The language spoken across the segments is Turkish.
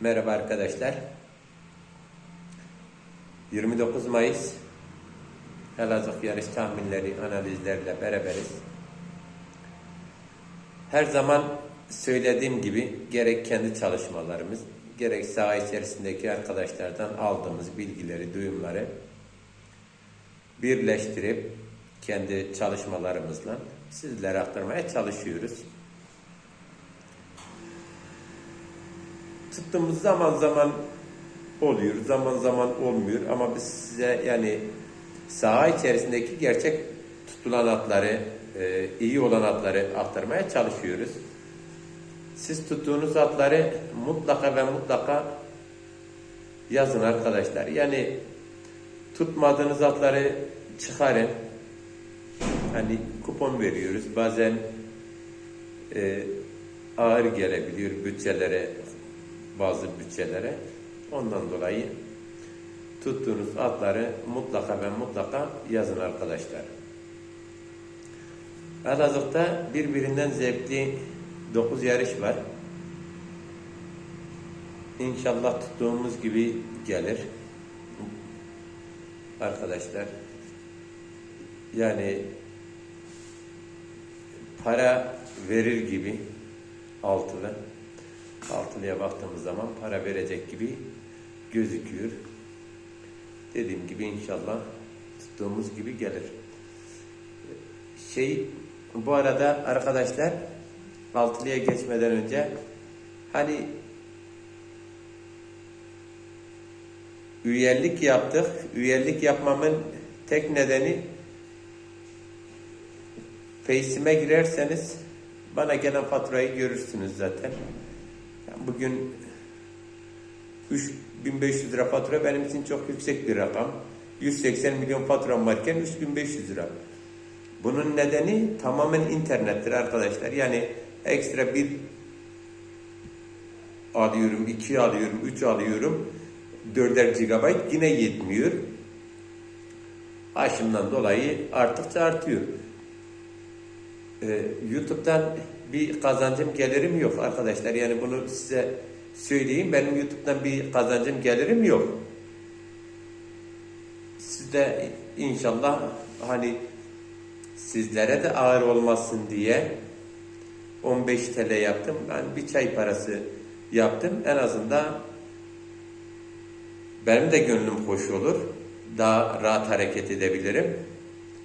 Merhaba arkadaşlar. 29 Mayıs Elazığ yarış tahminleri analizlerle beraberiz. Her zaman söylediğim gibi gerek kendi çalışmalarımız, gerek saha içerisindeki arkadaşlardan aldığımız bilgileri, duyumları birleştirip kendi çalışmalarımızla sizlere aktarmaya çalışıyoruz. Tuttuğumuz zaman zaman oluyor, zaman zaman olmuyor ama biz size yani saha içerisindeki gerçek tutulan atları, e, iyi olan atları aktarmaya çalışıyoruz. Siz tuttuğunuz atları mutlaka ve mutlaka yazın arkadaşlar. Yani tutmadığınız atları çıkarın. Hani kupon veriyoruz. Bazen e, ağır gelebiliyor bütçelere, bazı bütçelere. Ondan dolayı tuttuğunuz atları mutlaka ve mutlaka yazın arkadaşlar. Elazığ'da birbirinden zevkli 9 yarış var. İnşallah tuttuğumuz gibi gelir. Arkadaşlar yani para verir gibi altılı altılıya baktığımız zaman para verecek gibi gözüküyor. Dediğim gibi inşallah tuttuğumuz gibi gelir. Şey bu arada arkadaşlar altılıya geçmeden önce hani üyelik yaptık. Üyelik yapmamın tek nedeni Face'ime girerseniz bana gelen faturayı görürsünüz zaten. Bugün 3500 lira fatura benim için çok yüksek bir rakam. 180 milyon faturam varken 3500 lira. Bunun nedeni tamamen internettir arkadaşlar. Yani ekstra bir alıyorum, iki alıyorum, üç alıyorum. 4'er GB yine yetmiyor. Aşımdan dolayı arttıkça artıyor. Ee, YouTube'dan bir kazancım gelirim yok arkadaşlar. Yani bunu size söyleyeyim. Benim YouTube'dan bir kazancım gelirim yok. Siz de inşallah hani sizlere de ağır olmasın diye 15 TL yaptım. Ben bir çay parası yaptım. En azından benim de gönlüm hoş olur. Daha rahat hareket edebilirim.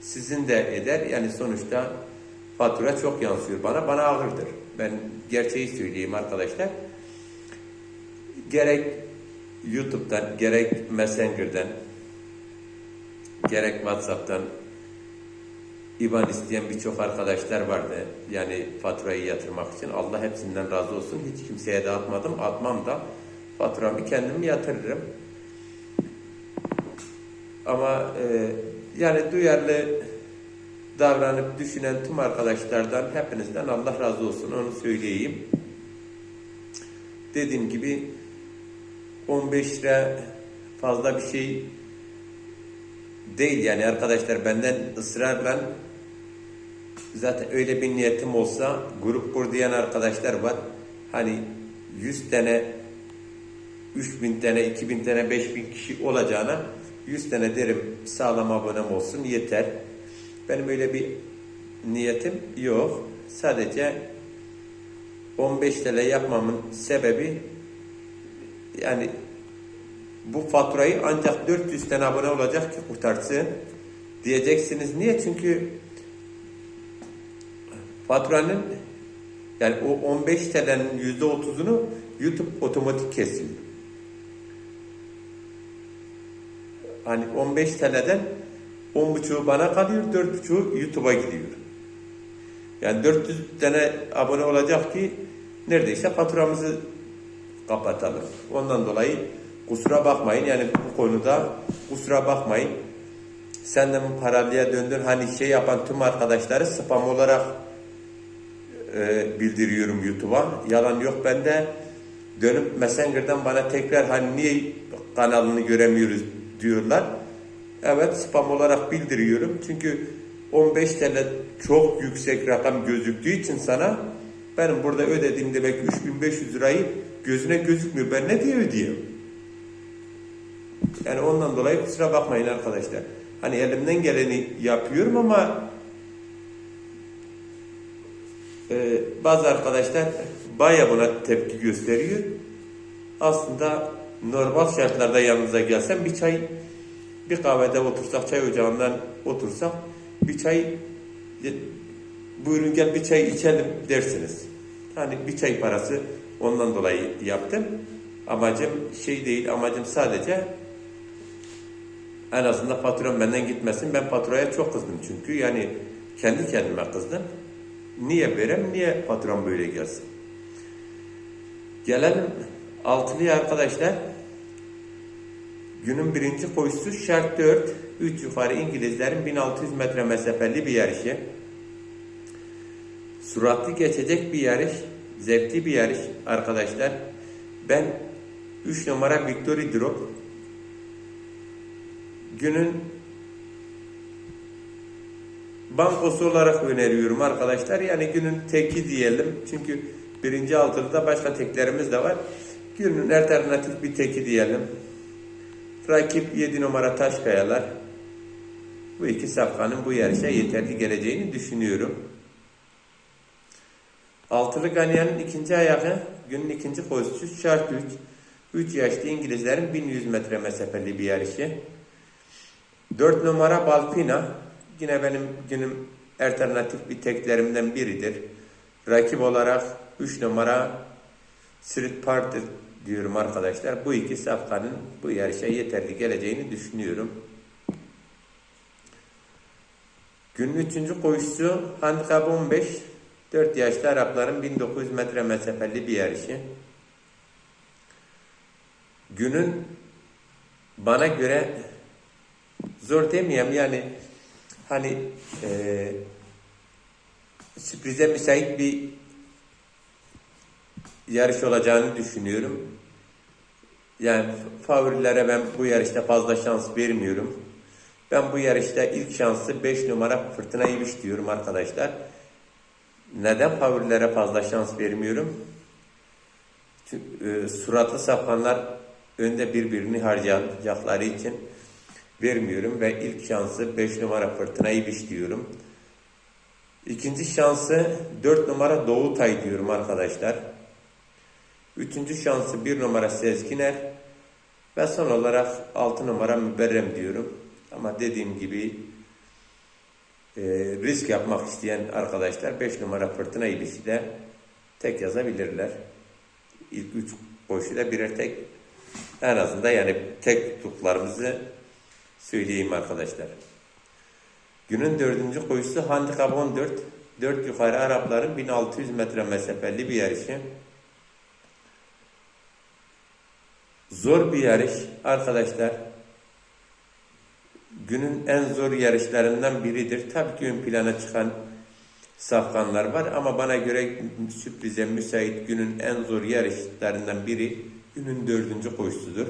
Sizin de eder. Yani sonuçta fatura çok yansıyor bana. Bana ağırdır. Ben gerçeği söyleyeyim arkadaşlar. Gerek YouTube'dan, gerek Messenger'dan, gerek WhatsApp'tan IBAN isteyen birçok arkadaşlar vardı. Yani faturayı yatırmak için. Allah hepsinden razı olsun. Hiç kimseye de atmadım. Atmam da faturamı kendim yatırırım. Ama e, yani duyarlı davranıp düşünen tüm arkadaşlardan hepinizden Allah razı olsun onu söyleyeyim. Dediğim gibi 15 lira fazla bir şey değil yani arkadaşlar benden ısrarla zaten öyle bir niyetim olsa grup kur diyen arkadaşlar var. Hani 100 tane 3000 tane 2000 tane 5000 kişi olacağına 100 tane derim sağlam abonem olsun yeter. Benim öyle bir niyetim yok. Sadece 15 TL yapmamın sebebi yani bu faturayı ancak 400 tane abone olacak ki kurtarsın. Diyeceksiniz niye? Çünkü faturanın yani o 15 TL'nin %30'unu YouTube otomatik kesiyor. Hani 15 TL'den 10.5'u bana kalıyor, 4.5'u YouTube'a gidiyor. Yani 400 tane abone olacak ki neredeyse faturamızı kapatalım. Ondan dolayı kusura bakmayın. Yani bu konuda kusura bakmayın. Sen de paralıya döndün? Hani şey yapan tüm arkadaşları spam olarak e, bildiriyorum YouTube'a. Yalan yok bende. Dönüp Messenger'dan bana tekrar hani niye kanalını göremiyoruz diyorlar. Evet spam olarak bildiriyorum. Çünkü 15 TL çok yüksek rakam gözüktüğü için sana benim burada ödediğim demek 3500 lirayı gözüne gözükmüyor. Ben ne diye ödeyeyim? Yani ondan dolayı kusura bakmayın arkadaşlar. Hani elimden geleni yapıyorum ama e, bazı arkadaşlar baya buna tepki gösteriyor. Aslında normal şartlarda yanınıza gelsem bir çay bir kahvede otursak çay ocağından otursak bir çay buyurun gel bir çay içelim dersiniz. Hani bir çay parası ondan dolayı yaptım. Amacım şey değil amacım sadece en azından patron benden gitmesin. Ben patroya çok kızdım çünkü. Yani kendi kendime kızdım. Niye verem, niye patron böyle gelsin? Gelelim altılıya arkadaşlar. Günün birinci koşusu şart 4. 3 yukarı İngilizlerin 1600 metre mesafeli bir yarışı. Suratlı geçecek bir yarış. Zevkli bir yarış arkadaşlar. Ben 3 numara Victory Drop günün bankosu olarak öneriyorum arkadaşlar. Yani günün teki diyelim. Çünkü birinci altılıda başka teklerimiz de var. Günün alternatif bir teki diyelim. Rakip 7 numara Taşkayalar. Bu iki safkanın bu yarışa yeterli geleceğini düşünüyorum. Altılı Ganyan'ın ikinci ayağı günün ikinci koşusu şart 3. 3 yaşlı İngilizlerin 1100 metre mesafeli bir yarışı. 4 numara Balpina yine benim günüm alternatif bir teklerimden biridir. Rakip olarak 3 numara Street Party diyorum arkadaşlar. Bu iki safkanın bu yarışa yeterli geleceğini düşünüyorum. Günün üçüncü koşusu handikap 15. 4 yaşlı Arapların 1900 metre mesafeli bir yarışı. Günün bana göre zor demeyeyim yani hani e, sürprize müsait bir yarış olacağını düşünüyorum. Yani favorilere ben bu yarışta fazla şans vermiyorum. Ben bu yarışta ilk şansı 5 numara Fırtına İbiş diyorum arkadaşlar. Neden favorilere fazla şans vermiyorum? Çünkü e, suratlı sapanlar önde birbirini harcayacakları için vermiyorum ve ilk şansı 5 numara Fırtına İbiş diyorum. İkinci şansı 4 numara Doğu Tay diyorum arkadaşlar. Üçüncü şansı 1 numara Sezginer ve son olarak 6 numara Müberrem diyorum. Ama dediğim gibi e, risk yapmak isteyen arkadaşlar 5 numara Fırtına İbiş'i de tek yazabilirler. İlk 3 koşuyla birer tek en azından yani tek tuttuklarımızı söyleyeyim arkadaşlar. Günün dördüncü koşusu handikap 14. 4 yukarı Arapların 1600 metre mesafeli bir yarışı. Zor bir yarış arkadaşlar. Günün en zor yarışlarından biridir. Tabii ki ön plana çıkan safkanlar var ama bana göre sürprize müsait günün en zor yarışlarından biri günün dördüncü koşusudur.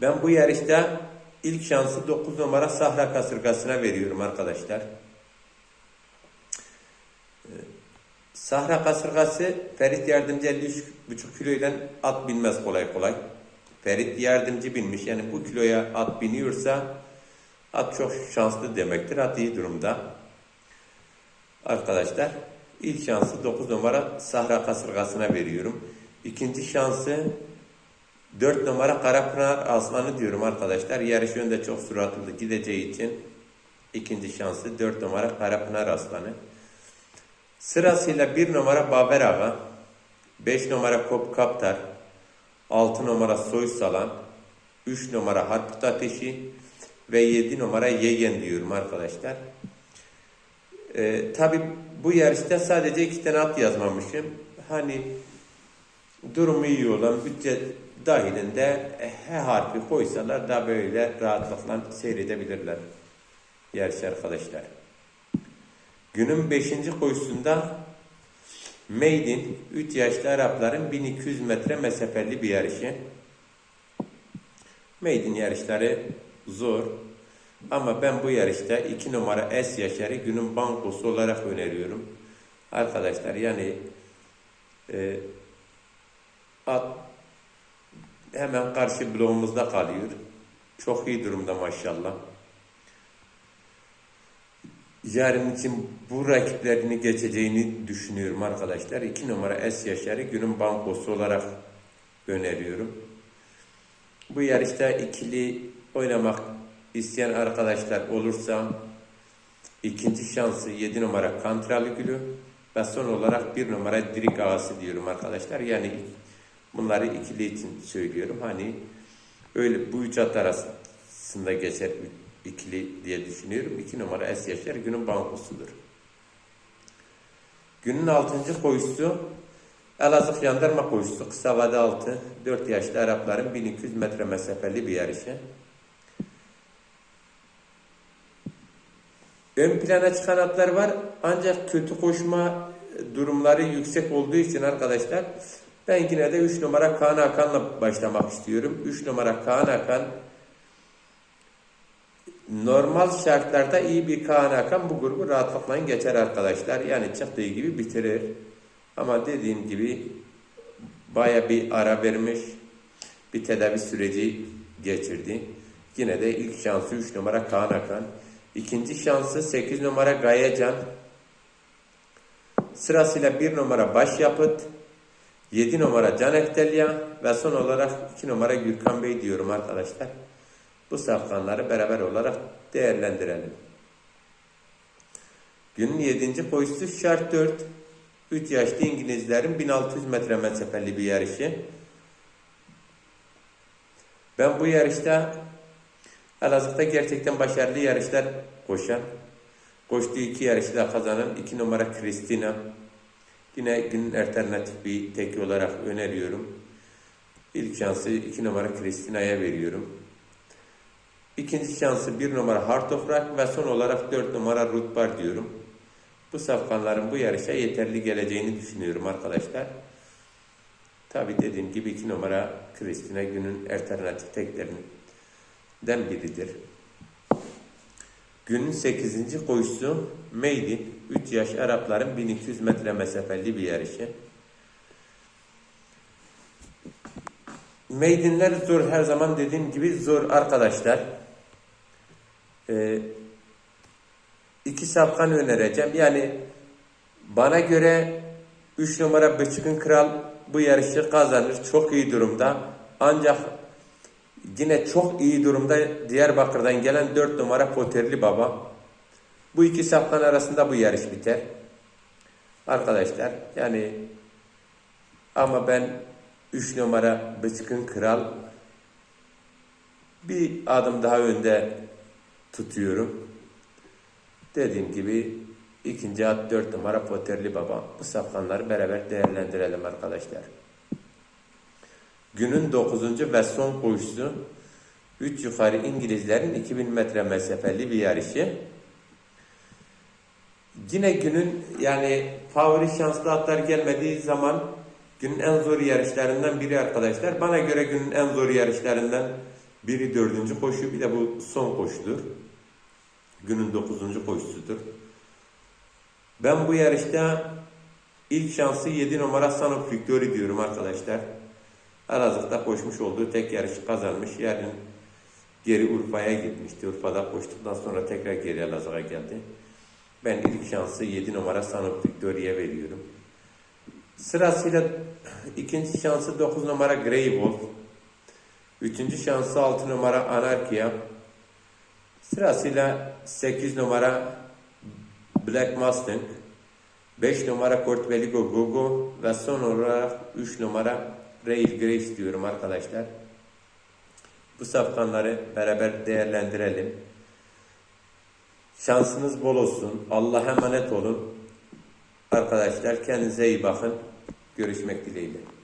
ben bu yarışta ilk şansı 9 numara Sahra Kasırgası'na veriyorum arkadaşlar. Sahra kasırgası Ferit Yardımcı 53,5 kiloyla at binmez kolay kolay. Ferit Yardımcı binmiş. Yani bu kiloya at biniyorsa at çok şanslı demektir. At iyi durumda. Arkadaşlar ilk şansı 9 numara Sahra kasırgasına veriyorum. İkinci şansı 4 numara Karapınar Aslanı diyorum arkadaşlar. Yarış yönde çok süratli gideceği için ikinci şansı 4 numara Karapınar Aslanı. Sırasıyla 1 numara Baber Ağa, 5 numara Kop Kaptar, 6 numara Soy Salan, 3 numara Harput Ateşi ve 7 numara Yeyen diyorum arkadaşlar. Ee, Tabi bu yarışta sadece iki tane at yazmamışım. Hani durumu iyi olan bütçe dahilinde H harfi koysalar da böyle rahatlıkla seyredebilirler yarış arkadaşlar. Günün 5. koşusunda Maiden 3 yaşlı Arapların 1200 metre mesafeli bir yarışı. Maiden yarışları zor. Ama ben bu yarışta 2 numara S Yaşar'ı günün bankosu olarak öneriyorum. Arkadaşlar yani Ee, at hemen karşı bloğumuzda kalıyor. Çok iyi durumda maşallah. Yarın için bu rakiplerini geçeceğini düşünüyorum arkadaşlar. 2 numara Es Yaşar'ı günün bankosu olarak öneriyorum. Bu yarışta ikili oynamak isteyen arkadaşlar olursa ikinci şansı 7 numara Kantralı Gülü ve son olarak 1 numara Dirik Ağası diyorum arkadaşlar. Yani bunları ikili için söylüyorum. Hani öyle bu üç at arasında geçer ikili diye düşünüyorum. 2 numara Es Yaşar günün bankosudur. Günün altıncı koşusu Elazığ Jandarma koşusu kısa vade altı 4 yaşlı Arapların 1200 metre mesafeli bir yarışı. Ön plana çıkan atlar var ancak kötü koşma durumları yüksek olduğu için arkadaşlar ben yine de 3 numara Kaan Hakan'la başlamak istiyorum. 3 numara Kaan Hakan normal şartlarda iyi bir Kaan Hakan bu grubu rahatlıkla geçer arkadaşlar. Yani çıktığı gibi bitirir. Ama dediğim gibi baya bir ara vermiş. Bir tedavi süreci geçirdi. Yine de ilk şansı 3 numara Kaan Hakan. İkinci şansı 8 numara Gayecan. Sırasıyla 1 numara Başyapıt. 7 numara Can Eftelya ve son olarak 2 numara Gürkan Bey diyorum arkadaşlar. Bu safkanları beraber olarak değerlendirelim. Günün 7. koşusu şart 4. 3 yaşlı İngilizlerin 1600 metre mesafeli bir yarışı. Ben bu yarışta Elazığ'da gerçekten başarılı yarışlar koşan, koştuğu iki yarışı da kazanan 2 numara Kristina. Yine günün alternatif bir teki olarak öneriyorum. İlk şansı 2 numara Kristina'ya veriyorum. İkinci şansı 1 numara Heart of Rock ve son olarak 4 numara Rutbar diyorum. Bu safkanların bu yarışa yeterli geleceğini düşünüyorum arkadaşlar. Tabi dediğim gibi 2 numara Kristina günün alternatif teklerinden biridir. Günün 8. koşusu Meydin 3 yaş Arapların 1200 metre mesafeli bir yarışı. Meydinler zor her zaman dediğim gibi zor arkadaşlar. Ee, iki safkan önereceğim. Yani bana göre 3 numara Bıçkın Kral bu yarışı kazanır. Çok iyi durumda. Ancak yine çok iyi durumda Diyarbakır'dan gelen 4 numara Poterli Baba. Bu iki safkan arasında bu yarış biter. Arkadaşlar yani ama ben 3 numara Bıçkın Kral bir adım daha önde tutuyorum. Dediğim gibi ikinci at 4 numara Poterli Baba. Bu safkanları beraber değerlendirelim arkadaşlar. Günün 9. ve son koşusu 3 yukarı İngilizlerin 2000 metre mesafeli bir yarışı. Yine günün yani favori şanslı atlar gelmediği zaman günün en zor yarışlarından biri arkadaşlar. Bana göre günün en zor yarışlarından biri dördüncü koşu bir de bu son koşudur. Günün dokuzuncu koşusudur. Ben bu yarışta ilk şansı 7 numara Sanok Victory diyorum arkadaşlar. Arazık'ta koşmuş olduğu tek yarışı kazanmış. Yarın geri Urfa'ya gitmişti. Urfa'da koştuktan sonra tekrar geri Elazığ'a geldi. Ben ilk şansı 7 numara Sanok Victory'ye veriyorum. Sırasıyla ikinci şansı 9 numara Grey Wolf. Üçüncü şansı 6 numara Anarkia. Sırasıyla 8 numara Black Mustang. 5 numara Kurt Veligo Gogo ve son olarak 3 numara Rail Grace diyorum arkadaşlar. Bu safkanları beraber değerlendirelim. Şansınız bol olsun. Allah'a emanet olun. Arkadaşlar kendinize iyi bakın. Görüşmek dileğiyle.